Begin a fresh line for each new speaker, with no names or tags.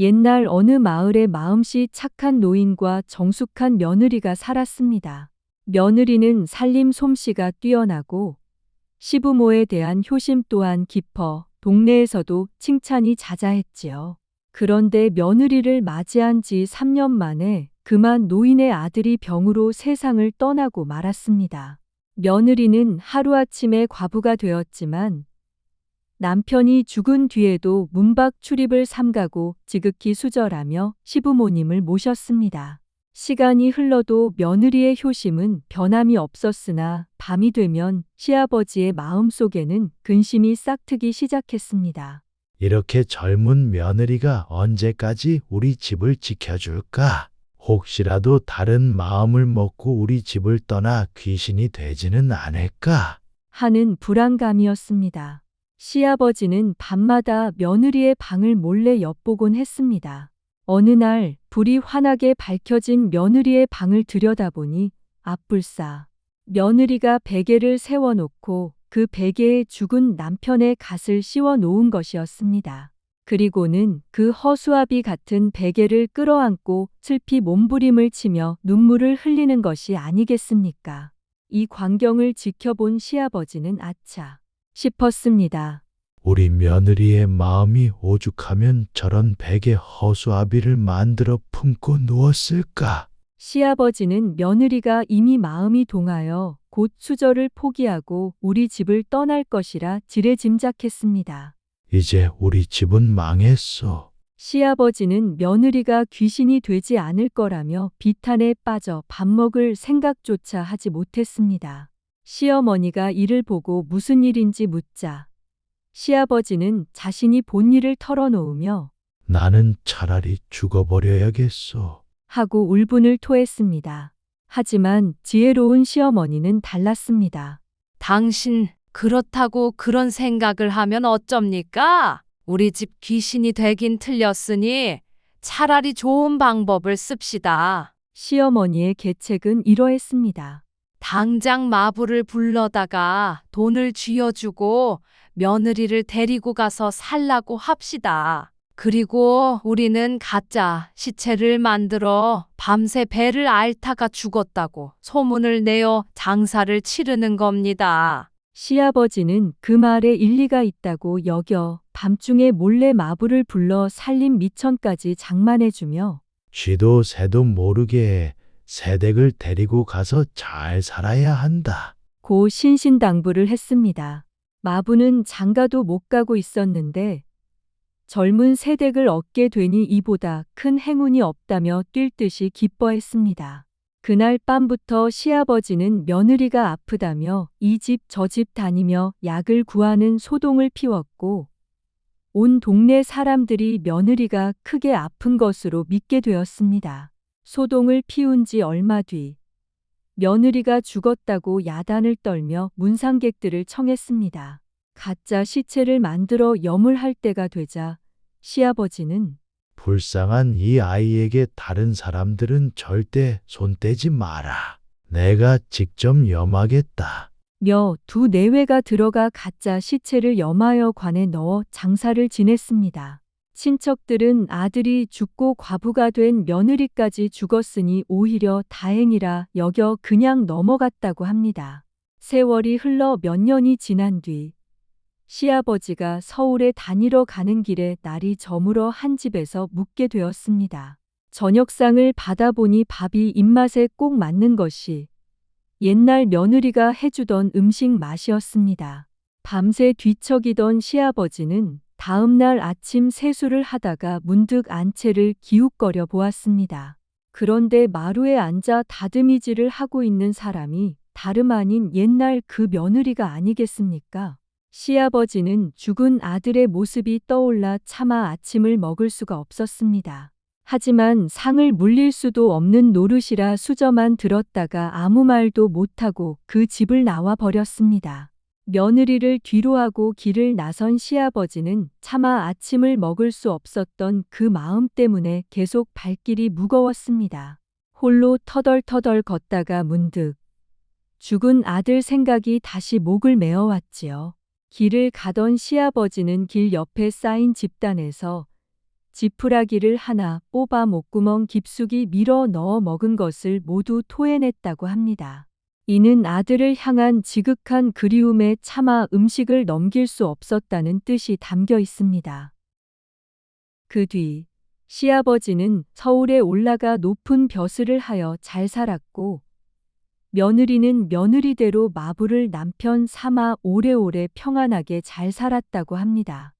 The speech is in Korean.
옛날 어느 마을에 마음씨 착한 노인과 정숙한 며느리가 살았습니다. 며느리는 살림 솜씨가 뛰어나고 시부모에 대한 효심 또한 깊어 동네에서도 칭찬이 자자했지요. 그런데 며느리를 맞이한 지 3년 만에 그만 노인의 아들이 병으로 세상을 떠나고 말았습니다. 며느리는 하루아침에 과부가 되었지만 남편이 죽은 뒤에도 문박 출입을 삼가고 지극히 수절하며 시부모님을 모셨습니다. 시간이 흘러도 며느리의 효심은 변함이 없었으나 밤이 되면 시아버지의 마음속에는 근심이 싹트기 시작했습니다.
이렇게 젊은 며느리가 언제까지 우리 집을 지켜줄까? 혹시라도 다른 마음을 먹고 우리 집을 떠나 귀신이 되지는 않을까?
하는 불안감이었습니다. 시아버지는 밤마다 며느리의 방을 몰래 엿보곤 했습니다. 어느 날 불이 환하게 밝혀진 며느리의 방을 들여다보니 앞불싸 며느리가 베개를 세워놓고 그 베개에 죽은 남편의 갓을 씌워 놓은 것이었습니다. 그리고는 그 허수아비 같은 베개를 끌어안고 슬피 몸부림을 치며 눈물을 흘리는 것이 아니겠습니까? 이 광경을 지켜본 시아버지는 아차 싶었습니다.
우리 며느리의 마음이 오죽하면 저런 베개 허수아비를 만들어 품고 누웠을까?
시아버지는 며느리가 이미 마음이 동하여 곧 수저를 포기하고 우리 집을 떠날 것이라 지레 짐작했습니다.
이제 우리 집은 망했어.
시아버지는 며느리가 귀신이 되지 않을 거라며 비탄에 빠져 밥 먹을 생각조차 하지 못했습니다. 시어머니가 이를 보고 무슨 일인지 묻자 시아버지는 자신이 본 일을 털어놓으며
나는 차라리 죽어버려야겠어.
하고 울분을 토했습니다. 하지만 지혜로운 시어머니는 달랐습니다.
당신 그렇다고 그런 생각을 하면 어쩝니까? 우리 집 귀신이 되긴 틀렸으니 차라리 좋은 방법을 씁시다.
시어머니의 계책은 이러했습니다.
당장 마부를 불러다가 돈을 쥐어주고 며느리를 데리고 가서 살라고 합시다. 그리고 우리는 가짜 시체를 만들어 밤새 배를 앓다가 죽었다고 소문을 내어 장사를 치르는 겁니다.
시아버지는 그 말에 일리가 있다고 여겨 밤중에 몰래 마부를 불러 살림 미천까지 장만해주며
쥐도 새도 모르게 새댁을 데리고 가서 잘 살아야 한다.
고 신신당부를 했습니다. 마부는 장가도 못 가고 있었는데 젊은 새댁을 얻게 되니 이보다 큰 행운이 없다며 뛸 듯이 기뻐했습니다. 그날 밤부터 시아버지는 며느리가 아프다며 이 집 저 집 다니며 약을 구하는 소동을 피웠고 온 동네 사람들이 며느리가 크게 아픈 것으로 믿게 되었습니다. 소동을 피운 지 얼마 뒤 며느리가 죽었다고 야단을 떨며 문상객들을 청했습니다. 가짜 시체를 만들어 염을 때가 되자 시아버지는
불쌍한 이 아이에게 다른 사람들은 절대 손 떼지 마라. 내가 직접 염하겠다.
며 두 내외가 들어가 가짜 시체를 염하여 관에 넣어 장사를 지냈습니다. 친척들은 아들이 죽고 과부가 된 며느리까지 죽었으니 오히려 다행이라 여겨 그냥 넘어갔다고 합니다. 세월이 흘러 몇 년이 지난 뒤 시아버지가 서울에 다니러 가는 길에 날이 저물어 한 집에서 묵게 되었습니다. 저녁상을 받아보니 밥이 입맛에 꼭 맞는 것이 옛날 며느리가 해주던 음식 맛이었습니다. 밤새 뒤척이던 시아버지는 다음 날 아침 세수를 하다가 문득 안채를 기웃거려 보았습니다. 그런데 마루에 앉아 다듬이질을 하고 있는 사람이 다름 아닌 옛날 그 며느리가 아니겠습니까? 시아버지는 죽은 아들의 모습이 떠올라 차마 아침을 먹을 수가 없었습니다. 하지만 상을 물릴 수도 없는 노릇이라 수저만 들었다가 아무 말도 못하고 그 집을 나와 버렸습니다. 며느리를 뒤로 하고 길을 나선 시아버지는 차마 아침을 먹을 수 없었던 그 마음 때문에 계속 발길이 무거웠습니다. 홀로 터덜터덜 걷다가 문득 죽은 아들 생각이 다시 목을 메어왔지요. 길을 가던 시아버지는 길 옆에 쌓인 집단에서 지푸라기를 하나 뽑아 목구멍 깊숙이 밀어 넣어 먹은 것을 모두 토해냈다고 합니다. 이는 아들을 향한 지극한 그리움에 차마 음식을 넘길 수 없었다는 뜻이 담겨 있습니다. 그 뒤 시아버지는 서울에 올라가 높은 벼슬을 하여 잘 살았고 며느리는 며느리대로 마부를 남편 삼아 오래오래 평안하게 잘 살았다고 합니다.